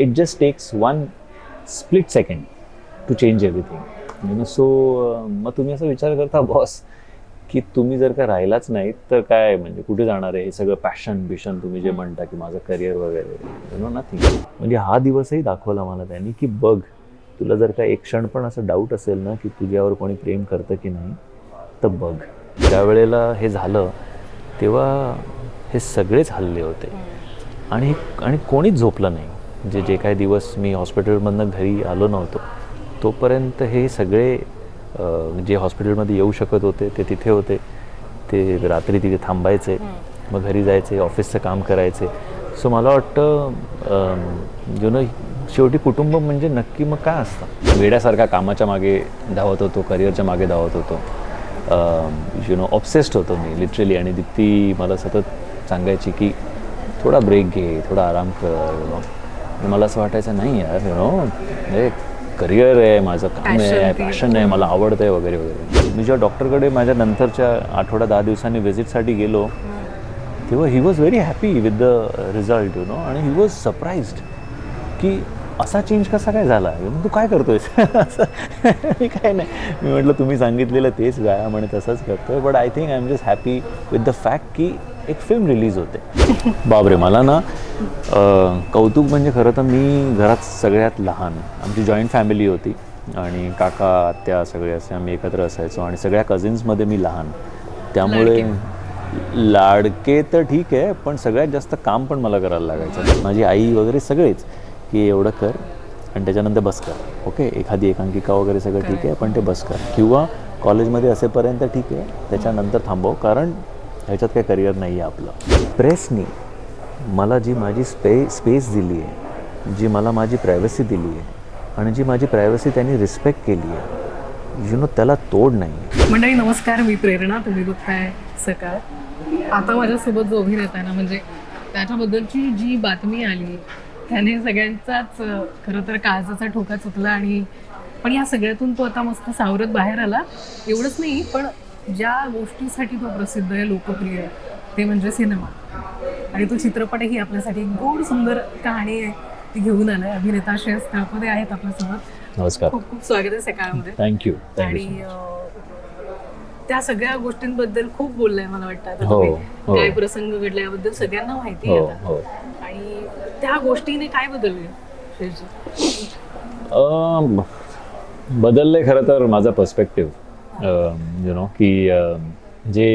It just takes one split second to change everything you know so मग तुम्ही असा विचार करता बॉस की तुम्ही जर का राहिलाच नाहीत तर काय? म्हणजे कुठे जाणार आहे? हे सगळं पॅशन बिशन तुम्ही जे म्हणता की माझं करिअर वगैरे यु नो नथिंग म्हणजे हा दिवसही दाखवला मला त्यांनी की बघ तुला जर का एक क्षण पण असं डाऊट असेल ना की तुझ्यावर कोणी प्रेम करतं की नाही तर बघ. ज्या वेळेला हे झालं तेव्हा हे सगळेच हल्ले होते. आणि आणि कोणीच झोपलं नाही. जे जे काही दिवस मी हॉस्पिटलमधनं घरी आलो नव्हतो तोपर्यंत हे सगळे जे हॉस्पिटलमध्ये येऊ शकत होते ते तिथे होते. ते रात्री तिथे थांबायचे मग घरी जायचे ऑफिसचं काम करायचे. सो मला वाटतं यु नो शेवटी कुटुंब म्हणजे नक्की मग काय असतं? वेड्यासारखा कामाच्या मागे धावत होतो करिअरच्या मागे धावत होतो. यु नो ऑब्सेस्ड होतो मी लिटरली आणि दीप्ती मला सतत सांगायची की थोडा ब्रेक घे थोडा आराम कर मला असं वाटायचं नाही यार यु नो म्हणजे करिअर आहे माझं काम आहे. पॅशन आहे. मला आवडतं आहे वगैरे वगैरे. मी जेव्हा डॉक्टरकडे माझ्या नंतरच्या आठवडा दहा दिवसांनी व्हिजिटसाठी गेलो तेव्हा he was very happy with the result you know आणि ही वॉज सरप्राईज्ड की असा चेंज कसा काय झाला? तू काय करतोयस? असं. मी काय नाही. मी म्हटलं तुम्ही सांगितलेलं तेच व्यायाम आणि तसंच करतोय. But I think I am just happy with the fact की एक फिल्म रिलीज होते. बापरे मला ना कौतुक म्हणजे खरं तर मी घरात सगळ्यात लहान. आमची जॉईंट फॅमिली होती आणि काका आत्या सगळे असे आम्ही एकत्र असायचो आणि सगळ्या कझिन्समध्ये मी लहान. त्यामुळे लाडके. तर ठीक आहे पण सगळ्यात जास्त काम पण मला करायला लागायचं. माझी आई वगैरे सगळेच की एवढं कर आणि त्याच्यानंतर बस कर. ओके एखादी एकांकिका वगैरे सगळं ठीक आहे पण ते बस कर. किंवा कॉलेजमध्ये असेपर्यंत ठीक आहे त्याच्यानंतर थांबव. कारण ह्याच्यात काही करिअर नाही आहे आपलं. प्रेसनी मला जी माझी स्पे स्पेस दिली आहे जी मला माझी प्रायव्हसी दिली आहे आणि जी माझी प्रायव्हसी त्यांनी रिस्पेक्ट केली आहे यु नो त्याला तोड नाही. आहे मंडळी नमस्कार मी प्रेरणा. तुम्ही बघताय सकाळ. आता माझ्यासोबत जो अभिनेता आहे ना म्हणजे त्याच्याबद्दलची जी बातमी आली त्याने सगळ्यांचाच खरं तर काळजाचा ठोका चुकला आणि पण या सगळ्यातून तो आता मस्त सावरत बाहेर आला. एवढंच नाही पण ज्या गोष्टीसाठी तो प्रसिद्ध आहे लोकप्रिय आहे ते म्हणजे सिनेमा. आणि तो चित्रपटही आपल्यासाठी गोड सुंदर कहाणी आहे ती घेऊन आलाय. अभिनेता श्रेयस तळपदे आहेत आपल्यासोबत. नमस्कार. खूप खूप स्वागत आहे सकाळमध्ये. थँक्यू आणि त्या सगळ्या गोष्टींबद्दल खूप बोललाय मला वाटतं. आता हो. हो. काय प्रसंग घडला याबद्दल सगळ्यांना माहिती आहे हो आता. हो. आणि त्या गोष्टीने काय बदलले बदललंय खरं तर माझा पर्स्पेक्टिव्ह यु नो की जे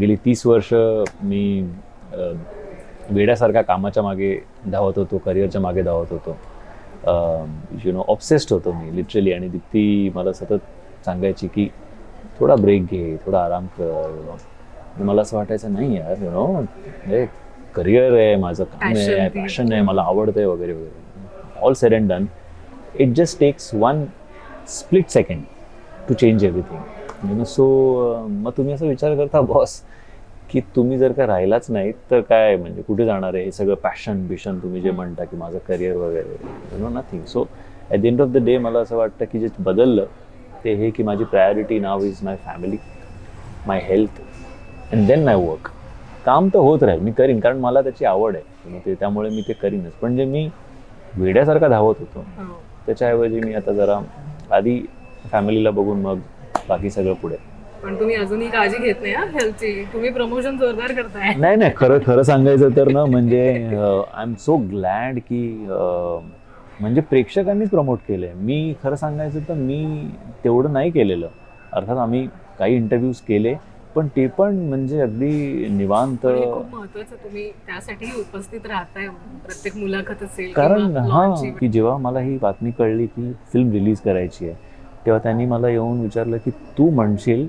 गेली तीस वर्ष मी अं, वेड्यासारखा कामाच्या मागे धावत होतो करिअरच्या मागे धावत होतो. यु नो ऑब्सेस्ड होतो मी लिटरली आणि दीप्ती मला सतत सांगायची की थोडा ब्रेक घे थोडा आराम कर. यु नो मला असं वाटायचं नाही यार यु नो म्हणजे करिअर आहे माझं काम आहे. पॅशन आहे. मला आवडतं आहे वगैरे वगैरे. All said and done it just takes one split second to change everything you know so मग तुम्ही असा विचार करता बॉस की तुम्ही जर का राहिलाच नाहीत तर काय? म्हणजे कुठे जाणार आहे? हे सगळं पॅशन बिशन तुम्ही जे म्हणता की माझं करिअर वगैरे you know nothing so at the end of the day मला असं वाटतं की जे बदललं ते हे की माझी priority now is my family my health and then my work काम तर होत राहील मी करीन कारण मला त्याची आवड आहे. ते त्यामुळे मी ते करीनच. पण जे मी वेड्यासारखा धावत होतो हो. त्याच्याऐवजी मी आता जरा आधी फॅमिलीला बघून मग बाकी सगळं पुढे. पण तुम्ही अजूनही काळजी घेत नाही हेल्थची तुम्ही प्रमोशन जोरदार करताय. नाही नाही खरं खरं सांगायचं तर ना म्हणजे आय एम सो ग्लॅड की अं, म्हणजे प्रेक्षकांनीच प्रमोट केलं मी खरं सांगायचं तर मी तेवढं नाही केलेलं. अर्थात आम्ही काही इंटरव्ह्यूज केले पण ते पण म्हणजे अगदी निवांत पण हे खूप महत्वाचं तुम्ही त्यासाठी उपस्थित राहताय. प्रत्येक मुलाखत असेल कारण किंवा हा launch event. की जेव्हा मला ही बातमी कळली की फिल्म रिलीज करायची आहे तेव्हा त्यांनी मला येऊन विचारलं की तू म्हणशील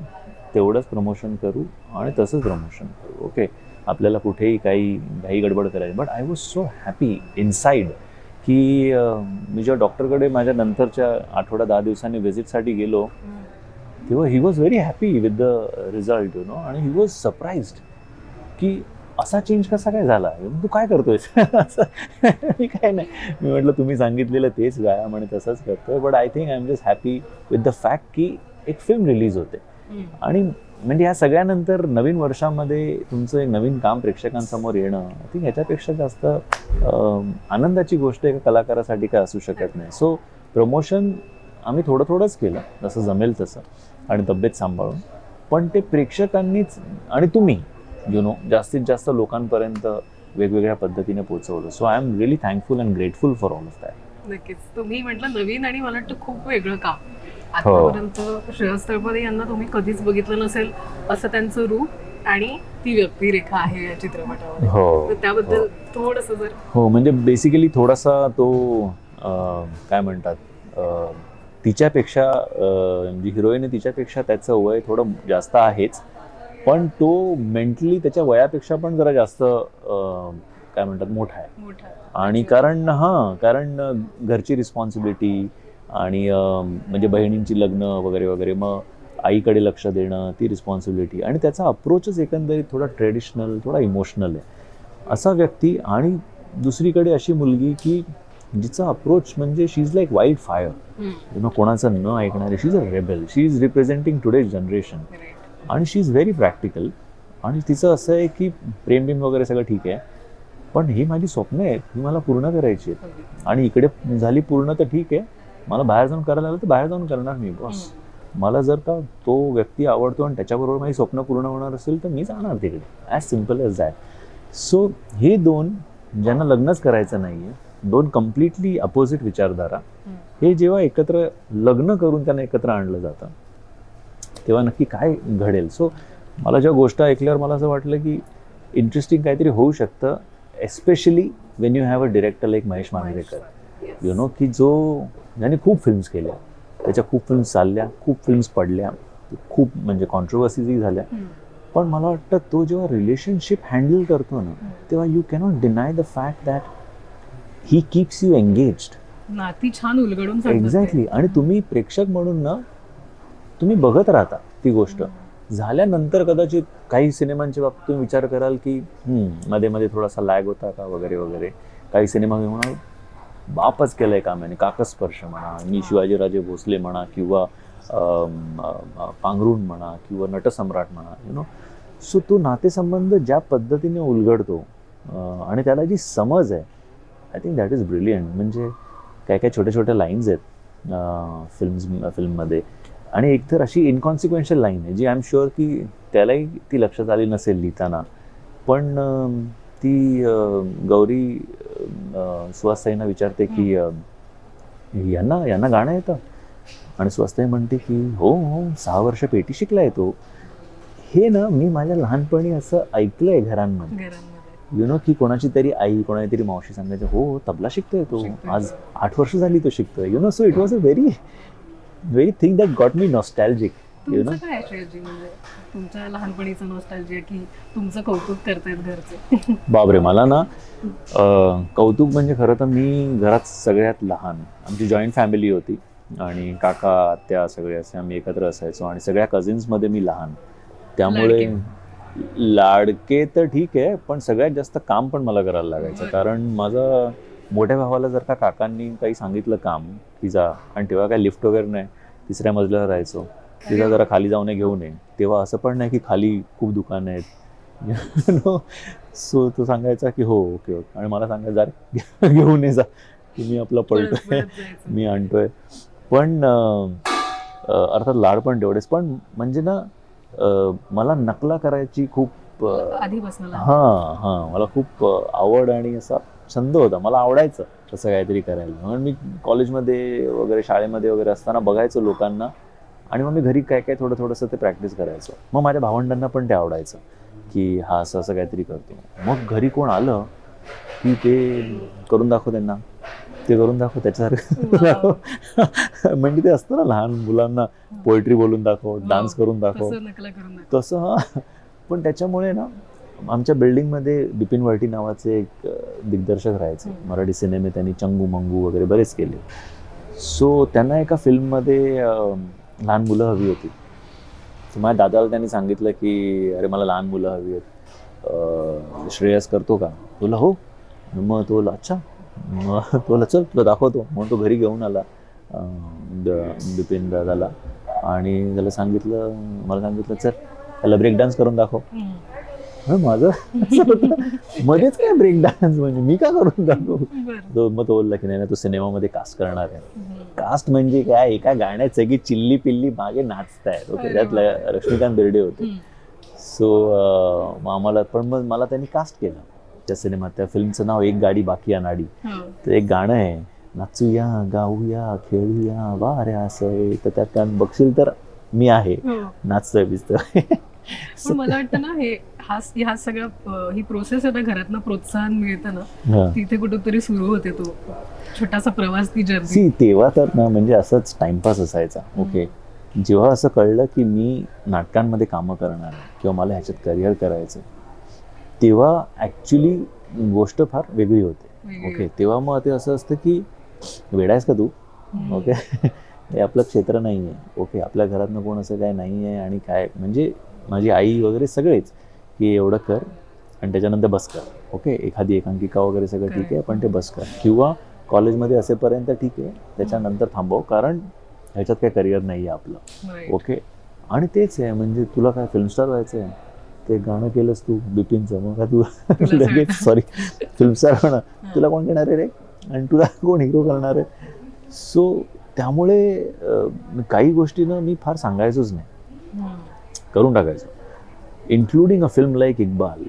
तेवढंच प्रमोशन करू आणि तसंच प्रमोशन करू. ओके आपल्याला कुठेही काही घाई गडबड करायची. But I was so happy inside की मी जेव्हा डॉक्टरकडे माझ्या नंतरच्या आठवडा दहा दिवसांनी व्हिजिटसाठी गेलो तेव्हा ही was very happy with the result you know आणि ही वॉज सरप्राईज्ड की असा चेंज कसा काय झाला? तू काय करतोयस? असं मी काय नाही. मी म्हटलं तुम्ही सांगितलेलं तेच व्यायाम आणि तसंच करतोय but I think I am just happy with the fact की एक फिल्म रिलीज होते. आणि म्हणजे या सगळ्यानंतर नवीन वर्षामध्ये तुमचं एक नवीन काम प्रेक्षकांसमोर येणं आय थिंक ह्याच्यापेक्षा जास्त आनंदाची गोष्ट एका कलाकारासाठी काय असू शकत नाही. सो प्रमोशन आम्ही थोडं थोडंच केलं. जसं जमेल तसं. आणि तब्येत सांभाळून. पण ते प्रेक्षकांनीच आणि तुम्ही यु नो जास्तीत जास्त लोकांपर्यंत वेगवेगळ्या पद्धतीने पोहोचवलं. So I am really thankful and grateful for all of that नक्कीच. तुम्ही म्हटलं नवीन आणि मला वाटतं खूप वेगळं काम. हो. आतापर्यंत श्रेयस तळपदे यांना तुम्ही कधीच बघितलं नसेल असं त्यांचं रूप आणि ती व्यक्तिरेखा आहे या चित्रपटामध्ये. हो. त्याबद्दल थोडस जर हो म्हणजे बेसिकली थोडासा तो काय म्हणतात तिच्यापेक्षा अं, जी हिरोईन तिच्यापेक्षा त्याचं वय थोडं जास्त आहेच. पण तो मेंटली त्याच्या वयापेक्षा पण जरा जास्त काय म्हणतात मोठा आहे. आणि कारण हां कारण घरची रिस्पॉन्सिबिलिटी आणि म्हणजे बहिणींची लग्न वगैरे वगैरे मग आईकडे लक्ष देणं ती रिस्पॉन्सिबिलिटी आणि त्याचा अप्रोचच एकंदरीत थोडा ट्रेडिशनल थोडा इमोशनल आहे. असा व्यक्ती आणि दुसरीकडे अशी मुलगी की जिचा अप्रोच म्हणजे she is like wild fire कोणाचं न ऐकणारे she is a rebel she is representing today's generation. आणि शी इज व्हेरी प्रॅक्टिकल आणि तिचं असं आहे की प्रेम बिम वगैरे सगळं ठीक आहे. पण ही माझी स्वप्न आहेत ही मला पूर्ण करायची आहेत. आणि इकडे झाली पूर्ण तर ठीक आहे. मला बाहेर जाऊन करायला लागलं तर बाहेर जाऊन करणार मी बॉस. मला जर का तो व्यक्ती आवडतो आणि त्याच्याबरोबर माझी स्वप्न पूर्ण होणार असेल तर मी जाणार तिकडे. As simple as that so हे दोन ज्यांना लग्नच करायचं नाही आहे दोन कम्प्लिटली अपोजिट विचारधारा. हे जेव्हा एकत्र लग्न करून त्यांना एकत्र आणलं जातं तेव्हा नक्की काय घडेल? सो मला ज्या गोष्ट ऐकल्यावर मला असं वाटलं की इंटरेस्टिंग काहीतरी होऊ शकतं especially when you have a director like Mahesh Manjrekar. You know की जो ज्याने खूप फिल्म्स केल्या त्याच्या खूप फिल्म्स चालल्या खूप फिल्म्स पडल्या खूप म्हणजे कॉन्ट्रोवर्सीजही झाल्या. पण मला वाटतं तो जेव्हा रिलेशनशिप हँडल करतो ना तेव्हा you cannot deny the fact that he keeps you engaged नाती छान उलगडून. एक्झॅक्टली आणि तुम्ही प्रेक्षक म्हणून ना तुम्ही बघत राहता ती गोष्ट. झाल्यानंतर कदाचित काही सिनेमांच्या बाबतीत तुम्ही विचार कराल की मध्ये मध्ये थोडासा लॅग होता का? वगैरे वगैरे. काही सिनेमा म्हणा बापच केलंय कामाने काकस्पर्श म्हणा मी शिवाजीराजे भोसले म्हणा किंवा पांघरुण म्हणा किंवा नटसम्राट म्हणा यु नो सो तो नातेसंबंध ज्या पद्धतीने उलगडतो आणि त्याला जी समज आहे I think that is brilliant म्हणजे काय काय छोट्या छोट्या लाईन्स आहेत फिल्म्स फिल्ममध्ये आणि एकतर अशी इनकॉन्सिक्वेन्शियल लाईन आहे जी आय एम शुअर की त्यालाही ती लक्षात आली नसेल लिहिताना. पण ती गौरी सुहासताईंना विचारते की यांना यांना गाणं येतं? आणि सुहासताई म्हणते की हो हो सहा वर्ष पेटी शिकलाय तो. हे ना मी माझ्या लहानपणी असं ऐकलंय घरांमध्ये. घरांमध्ये. यु नो की कोणाची तरी आई कोणाची तरी मावशी सांगायचं हो तबला शिकतोय तो. आज आठ वर्ष झाली तो शिकतोय. You know so it was a very very thing that got me nostalgic you know तुमचं काय म्हणजे? तुमच्या लहानपणीचं नॉस्टॅल्जिया की तुमचं कौतुक करतायत घरचे? बापरे मला ना अं, कौतुक म्हणजे खरं तर मी घरात सगळ्यात लहान. आमची जॉईंट फॅमिली होती आणि काका आत्या सगळे असे आम्ही एकत्र असायचो आणि सगळ्या कझिन्समध्ये मी लहान. त्यामुळे लाडके. तर ठीक आहे पण सगळ्यात जास्त काम पण मला करायला लागायचं. कारण माझा मोठ्या भावाला जर का काकांनी काही सांगितलं काम की जा आणि तेव्हा काय लिफ्ट वगैरे नाही तिसऱ्या मजल्यावर राहायचो. तिला जरा खाली जाऊन ये, घेऊन ये. तेव्हा असं पण नाही की खाली खूप दुकानं आहेत. सो तो सांगायचा की हो ओके ओके. आणि मला सांगायचा "जा रे, घेऊन ये जा. की मी आपलं पळत पळतोय. मी आणतोय. पण अर्थात लाड पण तेवढेच. पण म्हणजे ना मला नकला करायची खूप. हां हां. मला खूप आवड आणि असा छंद होता. मला आवडायचं तसं काहीतरी करायला. म्हणून मी कॉलेजमध्ये वगैरे शाळेमध्ये वगैरे असताना बघायचो लोकांना. आणि मग मी घरी काय काय थोडं थोडंसं ते प्रॅक्टिस करायचो. मग माझ्या भावंडांना पण ते आवडायचं की हा असं असं काहीतरी करतो. मग घरी कोण आलं की ते करून दाखव त्यांना. ते करून दाखव त्याच्यासारखं. म्हणजे ते असतं ना लहान मुलांना पोएट्री बोलून दाखव डान्स करून दाखव. तसं नकला करून दाखव. तसं हा. पण त्याच्यामुळे ना आमच्या बिल्डिंगमध्ये बिपिन वाटी नावाचे एक दिग्दर्शक राहायचे. मराठी सिनेमे त्यांनी चंगू मंगू वगैरे बरेच केले. सो त्यांना एका फिल्ममध्ये लहान मुलं हवी होती. माझ्या दादाला त्यांनी सांगितलं की अरे मला लहान मुलं हवी आहेत. श्रेयस करतो का? तुला हो. मग तो अच्छा. मग तुला चल तुला दाखवतो. म्हणून तो घरी घेऊन आला बिपिन दादाला. आणि त्याला सांगितलं मला सांगितलं चल त्याला ब्रेक डान्स करून दाखव. माझं. मध्येच काय ब्रेक डान्स म्हणजे मी का करून दाखवू बरं. तो मग तो बोलला की नाही ना तू सिनेमामध्ये कास्ट करणार आहे. कास्ट म्हणजे काय? एका गाण्यात सगळी चिल्ली पिल्ली मागे नाचतायत ओके अरे त्यात ल- रश्मिकांत बेर्डे होते. सो मग आम्हाला पण मग मला त्यांनी कास्ट केलं. त्या सिनेमात त्या फिल्मचं नाव एक गाडी बाकी अनाडी. तर एक गाणं आहे नाचूया गाऊया खेळूया वाऱ्या असं तर त्यात बघशील तर मी आहे. हो. नाचतोय बिचतोय पण मला वाटतं ना हे हा ह्या सगळ्या ही प्रोसेस आहे ना घरातनं प्रोत्साहन मिळतं ना. तिथे कुठेतरी सुरू होते तो छोटासा प्रवास ती जर्नी सी तेव्हा तर ना म्हणजे असंच टाइमपास असायचा. ओके. जेव्हा असं कळलं की मी नाटकांमध्ये कामं करणार आहे किंवा मला ह्याच्यात करिअर करायचं तेव्हा ॲक्च्युली गोष्ट फार वेगळी होते. ओके. तेव्हा मग ते असं असतं की वेडायस का तू? ओके. हे आपलं क्षेत्र नाही आहे ओके. आपल्या घरातनं कोण असं काय नाही आहे आणि काय म्हणजे माझी आई वगैरे सगळेच की एवढं कर आणि त्याच्यानंतर बस कर. ओके एखादी एकांकिका वगैरे सगळं ठीक आहे पण ते बस कर. किंवा कॉलेजमध्ये असेपर्यंत ठीक आहे त्याच्यानंतर थांबव. कारण ह्याच्यात काय करिअर नाही आहे आपलं ओके आणि तेच आहे म्हणजे तुला काय फिल्मस्टार व्हायचं आहे? ते गाणं केलंस तू बिपिनचं. मग का तू लगेच सॉरी फिल्मस्टार होणार. तुला कोण घेणार आहे रे? आणि तुला कोण हिरो करणार आहे? सो त्यामुळे काही गोष्टीनं मी फार सांगायचोच नाही. करून टाकायचो. Including a film like Iqbal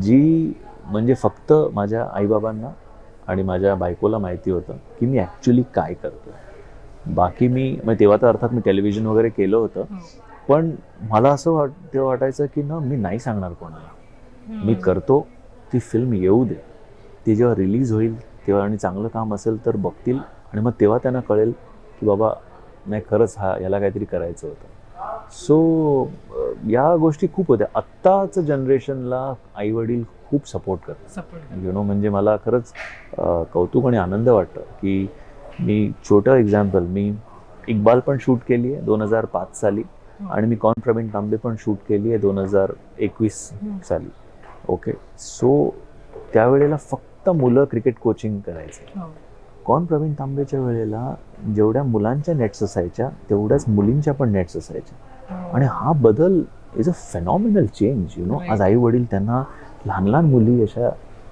जी म्हणजे फक्त माझ्या आईबाबांना आणि माझ्या बायकोला माहिती होतं की मी ॲक्च्युली काय करतो बाकी मी म्हणजे तेव्हा तर अर्थात मी टेलिव्हिजन वगैरे केलं होतं. पण मला असं वाट तेव्हा वाटायचं की ना मी नाही सांगणार कोणाला. मी करतो ती फिल्म येऊ दे. ती जेव्हा रिलीज होईल तेव्हा आणि चांगलं काम असेल तर बघतील. आणि मग तेव्हा त्यांना कळेल की बाबा नाही खरंच हा याला काहीतरी करायचं होतं. सो या गोष्टी खूप होत्या. आत्ताच जनरेशनला आईवडील खूप सपोर्ट करतात. यु नो म्हणजे मला खरंच कौतुक आणि आनंद वाटतं की मी छोटं एक्झाम्पल मी इक्बाल पण शूट केली आहे दोन हजार पाच साली आणि मी कॉन प्रवीण तांबे पण शूट केली आहे दोन हजार एकवीस साली. ओके सो त्यावेळेला फक्त मुलं क्रिकेट कोचिंग करायचे. कॉन प्रवीण तांबेच्या वेळेला जेवढ्या मुलांच्या नेट्स असायच्या तेवढ्याच मुलींच्या पण नेट्स असायच्या. आणि हा बदल is a phenomenal change you know. आज आई वडील त्यांना लहान लहान मुली अशा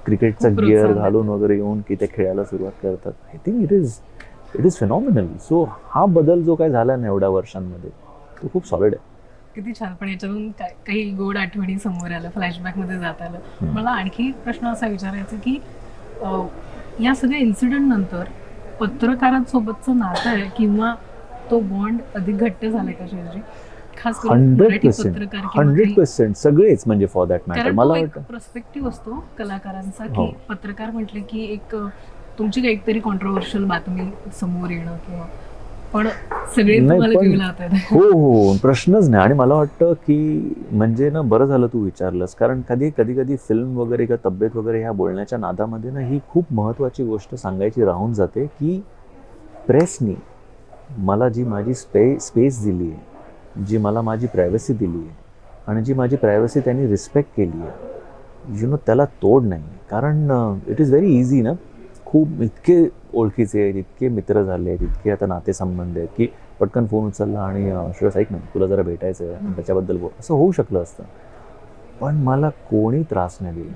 क्रिकेटचा गिअर घालून वगैरे येऊन की ते खेळायला सुरुवात करतात. I think it is it is phenomenal so हा बदल जो काय झाला ना एवढ्या वर्षांमध्ये तो खूप सॉलिड आहे. किती छान. पण याच्यातून काही गोड आठवणी समोर आलं फ्लॅशबॅकमध्ये जात आलं. मला आणखी एक प्रश्न असा विचारायचा की या सगळ्या इन्सिडेंट नंतर पत्रकारांसोबतचं नातं आहे किंवा तो बॉन्ड अधिक घट्ट झालाय का शेजारी? खास हंड्रेड पर्सेंट हंड्रेड पर्सेंट सगळेच म्हणजे फॉर दॅट मॅटर मला वाटतं पर्स्पेक्टिव्ह असतो कलाकारांचा हो. की पत्रकार म्हटले की एक तुमची काहीतरी कॉन्ट्रोवर्शियल बातमी समोर येणं किंवा पण सगळे लावतात हो हो प्रश्नच नाही. आणि मला वाटतं की म्हणजे ना बरं झालं तू विचारलंस. कारण कधी कधी कधी फिल्म वगैरे किंवा तब्येत वगैरे ह्या बोलण्याच्या नादामध्ये ना ही खूप महत्त्वाची गोष्ट सांगायची राहून जाते की प्रेसनी मला जी माझी स्पे स्पेस दिली आहे जी मला माझी प्रायव्हसी दिली आहे आणि जी माझी प्रायव्हसी त्यांनी रिस्पेक्ट केली आहे यु नो त्याला तोड नाही. कारण इट इज व्हेरी इझी ना. खूप इतके ओळखीचे आहेत इतके मित्र झाले आहेत इतके आता नातेसंबंध आहेत की पटकन फोन उचलला आणि अं, श्रेयस ऐक ना तुला जरा भेटायचं आहे आणि त्याच्याबद्दल बोल. असं होऊ शकलं असतं. पण मला कोणी त्रास नाही दिला.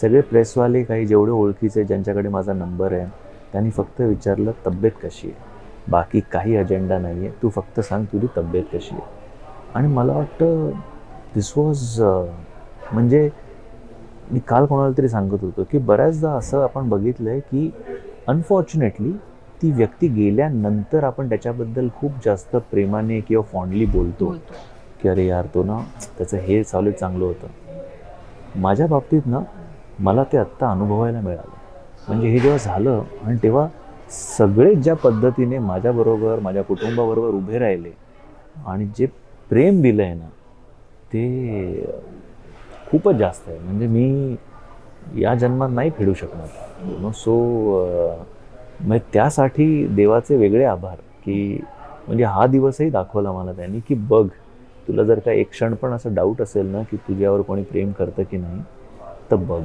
सगळे प्रेसवाले काही जेवढे ओळखीचे ज्यांच्याकडे माझा नंबर आहे त्यांनी फक्त विचारलं तब्येत कशी आहे? बाकी काही अजेंडा नाही आहे तू फक्त सांग तुझी तब्येत कशी आहे. आणि मला वाटतं दिस वॉज म्हणजे मी काल कोणाला तरी सांगत होतो की बऱ्याचदा असं आपण बघितलं आहे की अनफॉर्च्युनेटली ती व्यक्ती गेल्यानंतर आपण त्याच्याबद्दल खूप जास्त प्रेमाने किंवा फॉन्डली बोलतो. बोलतो. की अरे यार तो ना त्याचं हे चालू चांगलं होतं. माझ्या बाबतीत ना मला ते आत्ता अनुभवायला मिळालं. म्हणजे हे जेव्हा झालं आणि तेव्हा सगळे ज्या पद्धतीने माझ्याबरोबर माझ्या कुटुंबाबरोबर उभे राहिले आणि जे प्रेम दिलं आहे ना ते खूपच जास्त आहे. म्हणजे मी या जन्मात नाही फेडू शकणार. नो सो म्हणजे त्यासाठी देवाचे वेगळे आभार की म्हणजे हा दिवसही दाखवला मला त्यांनी की बघ तुला जर का एक क्षण पण असं डाऊट असेल ना की तुझ्यावर कोणी प्रेम करतं की नाही तर बघ.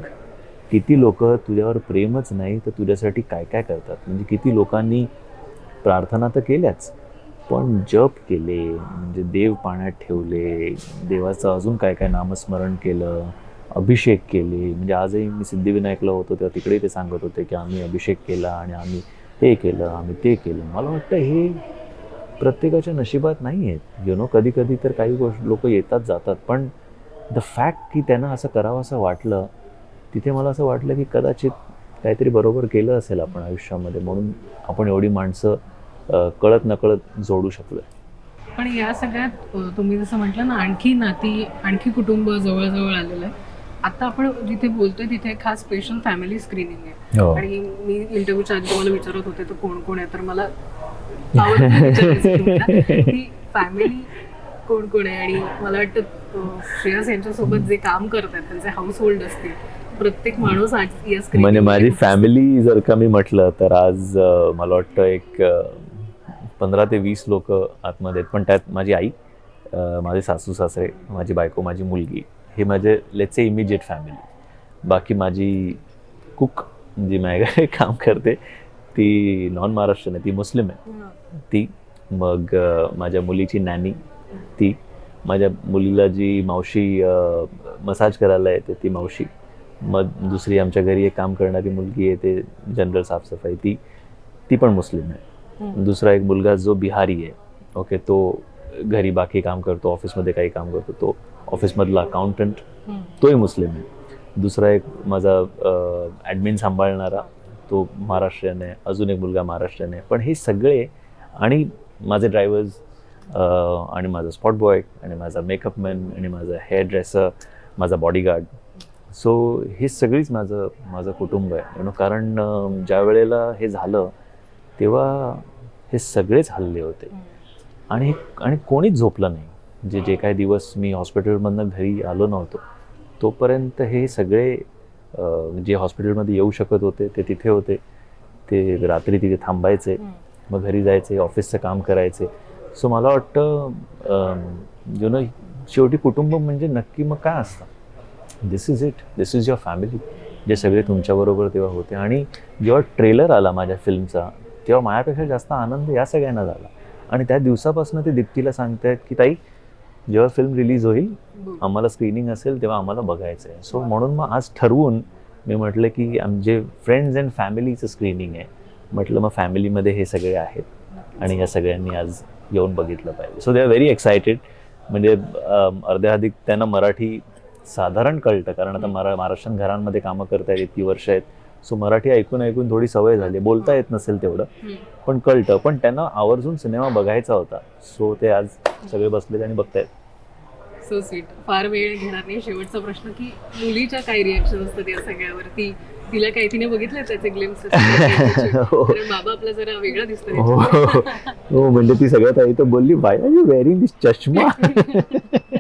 किती लोक तुझ्यावर प्रेमच नाही तर तुझ्यासाठी काय काय करतात? म्हणजे किती लोकांनी प्रार्थना तर केल्याच पण जप केले म्हणजे देव पाण्यात ठेवले देवाचं अजून काय काय नामस्मरण केलं अभिषेक केले. म्हणजे आजही मी सिद्धिविनायकला होतो तेव्हा तिकडे ते सांगत होते की आम्ही अभिषेक केला आणि आम्ही हे केलं आम्ही ते केलं. मला वाटतं हे प्रत्येकाच्या नशिबात नाही आहेत यु नो कधी कधी तर काही गोष्ट लोक येतात जातात पण द फॅक्ट की त्यांना असं करावं असं वाटलं तिथे मला असं वाटलं की कदाचित काहीतरी बरोबर केलं असेल आपण आयुष्यामध्ये म्हणून आपण एवढी माणसं कळत नकळत जोडू शकलो पण या सगळ्यात तुम्ही जसं म्हटलं ना आणखी नाती आणखी कुटुंब जवळजवळ आलेलं आहे. आता आपण जिथे बोलतोय तिथे खास स्पेशल फॅमिली स्क्रीनिंग आहे. हो. आणि मी इंटरव्ह्यूच्या आधी तुम्हाला विचारत होते तर कोण कोण आहे? तर मला फॅमिली कोण कोण आहे? आणि मला वाटतं श्रेयस यांच्यासोबत जे काम करतात त्यांचे हाऊस होल्ड असतील प्रत्येक माणूस म्हणजे माझी फॅमिली जर का मी म्हटलं तर आज मला वाटतं एक पंधरा ते वीस लोक आतमध्ये आहेत. पण त्यात माझी आई माझे सासू सासरे माझी बायको माझी मुलगी हे माझे लेटचे इमिजिएट फॅमिली बाकी माझी कुक जी माझ्या काम करते ती नॉन महाराष्ट्रीयन आहे ती मुस्लिम आहे. ती मग माझ्या मुलीची नॅनी ती माझ्या मुलीला जी मावशी मसाज करायला येते ती मावशी मग दुसरी आमच्या घरी एक काम करणारी मुलगी आहे ते जनरल साफसफाई. ती ती पण मुस्लिम आहे. दुसरा एक मुलगा जो बिहारी आहे. ओके तो घरी बाकी काम करतो ऑफिसमध्ये काही काम करतो. तो ऑफिसमधला अकाउंटंट. तोही मुस्लिम आहे. दुसरा एक माझा ॲडमिन सांभाळणारा तो महाराष्ट्रीयन आहे. अजून एक मुलगा महाराष्ट्रीयन आहे. पण हे सगळे आणि माझे ड्रायव्हर्स आणि माझा स्पॉट बॉय आणि माझा मेकअपमॅन आणि माझा हेअर ड्रेसर माझा बॉडीगार्ड सो हे सगळीच माझं माझं कुटुंब आहे. यु नो कारण ज्या वेळेला हे झालं तेव्हा हे सगळेच हल्ले होते. आणि आणि कोणीच झोपलं नाही. जे जे काही दिवस मी हॉस्पिटलमधनं घरी आलो नव्हतो तोपर्यंत हे सगळे जे हॉस्पिटलमध्ये येऊ शकत होते ते तिथे होते. ते रात्री तिथे थांबायचे. मग घरी जायचे ऑफिसचं काम करायचे. सो मला वाटतं यु नो शेवटी कुटुंब म्हणजे नक्की मग काय असतं? This is it this is your family जे सगळे तुमच्याबरोबर तेव्हा होते. आणि जेव्हा ट्रेलर आला माझ्या फिल्मचा तेव्हा माझ्यापेक्षा जास्त आनंद या सगळ्यांना झाला. आणि त्या दिवसापासून ते दीप्तीला सांगतायत की ताई जेव्हा फिल्म रिलीज होईल आम्हाला स्क्रीनिंग असेल तेव्हा आम्हाला बघायचं आहे सो म्हणून मग आज ठरवून मी म्हटलं की आमचे फ्रेंड्स अँड फॅमिलीचं स्क्रीनिंग आहे म्हटलं मग फॅमिलीमध्ये हे सगळे आहेत आणि या सगळ्यांनी आज येऊन बघितलं पाहिजे. So they are very excited म्हणजे अर्ध्या अधिक त्यांना मराठी साधारण कळतं. कारण आता मरा महाराष्ट्रीयन घरांमध्ये कामं करता इतकी वर्ष आहेत. सो मराठी ऐकून ऐकून थोडी सवय झाली. बोलता येत नसेल तेवढं. पण कळतं. पण त्यांना आवर्जून सिनेमा बघायचा होता. सो ते आज सगळे बसलेत आणि बघतायत. सो स्वीट फार वेळ घेणार नाही शेवटचा प्रश्न की मुलीच्या काय रिॲक्शन असतात या सगळ्यावरती? तिला काही तिने बघितलं त्याचे ग्लिम्स हो. बाबा आपला जरा वेगळा दिसतोय. हो. हो म्हणजे ती सगळ्यात आई तर बोलली why are you wearing this चष्मा?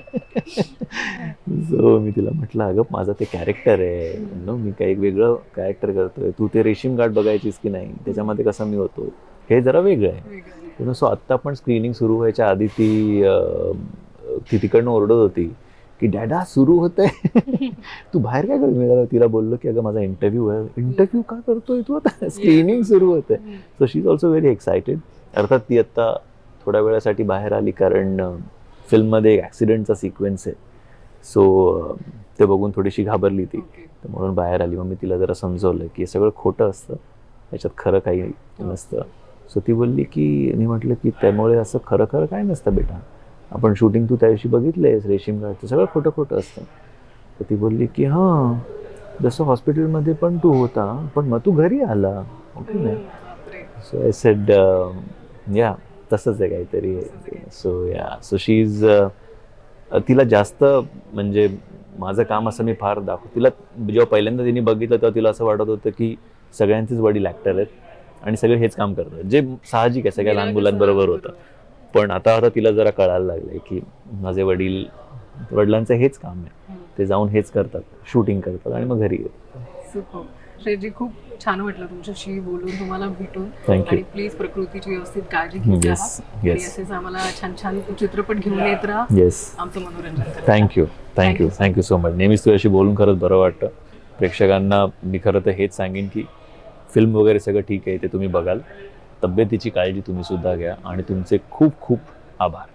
सो मी तिला म्हटलं अगं माझं ते कॅरेक्टर आहे. नो मी काही एक वेगळं कॅरेक्टर करतोय. तू ते रेशीम गाठ बघायचीस की नाही? त्याच्यामध्ये कसा मी होतो? हे जरा वेगळं आहे. सो आत्ता पण स्क्रीनिंग सुरू व्हायच्या आधी ती ती तिकडनं ओरडत होती की डॅडा सुरू होतंय. तू बाहेर काय करत? मी जरा तिला बोललो की अगं माझा इंटरव्ह्यू आहे. इंटरव्ह्यू का करतोय तू आता? स्क्रीनिंग सुरू होतंय. हम्म. So she is also very excited अर्थात ती आत्ता थोड्या वेळासाठी बाहेर आली कारण फिल्ममध्ये एक ॲक्सिडेंटचा सिक्वेन्स आहे. सो ते बघून थोडीशी घाबरली ती. तर म्हणून बाहेर आली. मग मी तिला जरा समजवलं की हे सगळं खोटं असतं. त्याच्यात खरं काही नसतं. सो ती बोलली की मी म्हटलं की त्यामुळे असं खरं खरं काय नसतं बेटा. आपण शूटिंग तू त्या दिवशी बघितलंयस रेशीम गाठचं सगळं खोटं खोटं असतं. तर ती बोलली की हां जसं हॉस्पिटलमध्ये पण तू होता पण मग तू घरी आला. ओके नाही बापरे. सो आय सेड या तसंच आहे काहीतरी. सो या सो शी इज तिला जास्त म्हणजे माझं काम असं मी फार दाखव तिला जेव्हा पहिल्यांदा तिने बघितलं तेव्हा तिला असं वाटत होतं की सगळ्यांचेच वडील ॲक्टर आहेत आणि सगळे हेच काम करतात. जे साहजिक आहे सगळ्या लहान मुलांबरोबर होतं? पण आता आता तिला जरा कळायला लागलंय की माझे वडील वडिलांचं हेच काम आहे. ते जाऊन हेच करतात. शूटिंग करतात आणि मग घरी येतात. खूप छान वाटलं तुमच्याशी बोलून तुम्हाला भेटून. थँक्यू आणि प्लीज प्रकृतीची व्यवस्थित काळजी घेत राहा. असेच आम्हाला छान छान चित्रपट घेऊन येत राहा येस आमचं मनोरंजन thank you thank you thank you so much नेहमीच तुझ्याशी बोलून खरंच बरं वाटतं. प्रेक्षकांना मी खरं तर हेच सांगेन की फिल्म वगैरे सगळं ठीक आहे ते तुम्ही बघाल. तब्येतीची काळजी तुम्ही सुद्धा घ्या आणि तुमचे खूप खूप आभार.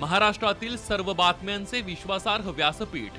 महाराष्ट्रातील सर्व बातम्यांचे विश्वासार्ह व्यासपीठ.